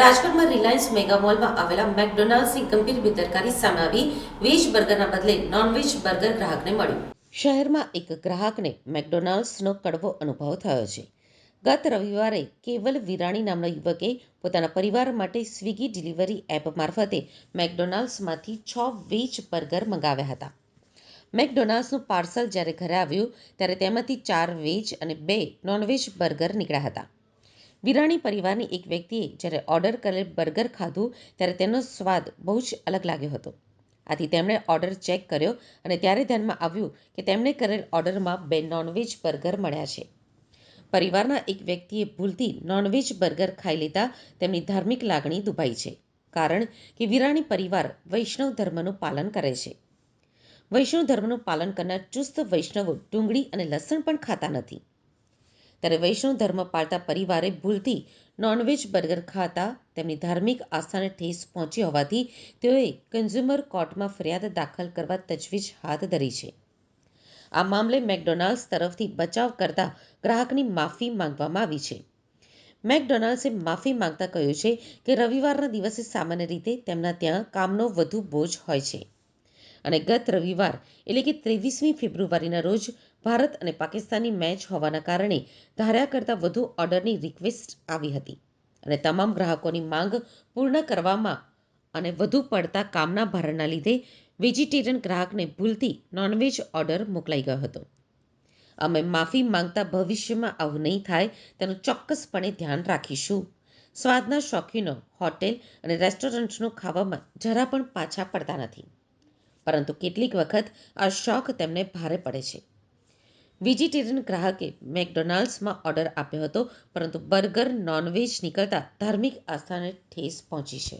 રાજકોટમાં Reliance mega મોલમાં આવેલા મેકડોનાલ્ડ્સની ગંભીર બેદરકારી સામે આવી. વેજ બર્ગરના બદલે નોનવેજ બર્ગર ગ્રાહકને મળ્યું. શહેરમાં એક ગ્રાહકને મેકડોનાલ્ડ્સનો કડવો અનુભવ થયો છે. ગત રવિવારે કેવલ વિરાણી નામના યુવકે પોતાના પરિવાર માટે સ્વિગી ડિલિવરી એપ મારફતે મેકડોનાલ્ડ્સમાંથી છ વેજ બર્ગર મંગાવ્યા હતા. મેકડોનાલ્ડ્સનું પાર્સલ જ્યારે ઘરે આવ્યું, ત્યારે તેમાંથી ચાર વેજ અને બે નોનવેજ બર્ગર નીકળ્યા હતા. વિરાણી પરિવારની એક વ્યક્તિએ જ્યારે ઓર્ડર કરેલ બર્ગર ખાધું ત્યારે તેનો સ્વાદ બહુ જ અલગ લાગ્યો હતો. આથી તેમણે ઓર્ડર ચેક કર્યો અને ત્યારે ધ્યાનમાં આવ્યું કે તેમણે કરેલ ઓર્ડરમાં બે નોનવેજ બર્ગર મળ્યા છે. પરિવારના એક વ્યક્તિએ ભૂલથી નોનવેજ બર્ગર ખાઈ લેતા તેમની ધાર્મિક લાગણી દુભાઈ છે, કારણ કે વિરાણી પરિવાર વૈષ્ણવ ધર્મનું પાલન કરે છે. વૈષ્ણવ ધર્મનું પાલન કરનાર ચુસ્ત વૈષ્ણવો ડુંગળી અને લસણ પણ ખાતા નથી. ત્યારે વૈષ્ણવ ધર્મ પાળતા પરિવારે ભૂલથી નોનવેજ બર્ગર ખાતા તેમની ધાર્મિક આસ્થાને ઠેસ પહોંચી હોવાથી તેઓએ કન્ઝ્યુમર કોર્ટમાં ફરિયાદ દાખલ કરવા તજવીજ હાથ ધરી છે. આ મામલે મેકડોનાલ્ડ્સ તરફથી બચાવ કરતા ગ્રાહકની માફી માંગવામાં આવી છે. મેકડોનાલ્ડ્સે માફી માંગતા કહ્યું છે કે રવિવારના દિવસે સામાન્ય રીતે તેમના ત્યાં કામનો વધુ બોજ હોય છે. અને ગત રવિવાર એટલે કે ત્રેવીસમી ફેબ્રુઆરીના રોજ ભારત અને પાકિસ્તાનની મેચ હોવાના કારણે ધાર્યા કરતાં વધુ ઓર્ડરની રિક્વેસ્ટ આવી હતી. અને તમામ ગ્રાહકોની માંગ પૂર્ણ કરવામાં અને વધુ પડતા કામના ભારણના લીધે વેજીટેરિયન ગ્રાહકને ભૂલથી નોનવેજ ઓર્ડર મોકલાઈ ગયો હતો. અમે માફી માંગતા ભવિષ્યમાં આવું નહીં થાય તેનું ચોક્કસપણે ધ્યાન રાખીશું. સ્વાદના શોખીનો હોટેલ અને રેસ્ટોરન્ટ્સનું ખાવામાં જરા પણ પાછા પડતા નથી. પરંતુ કેટલીક વખત આ શોખ તેમને ભારે પડે છે. વેજીટેરિયન ગ્રાહકે મેકડોનાલ્ડ્સમાં ઓર્ડર આપ્યો હતો, પરંતુ બર્ગર નોનવેજ નીકળતા ધાર્મિક આસ્થાને ઠેસ પહોંચી છે.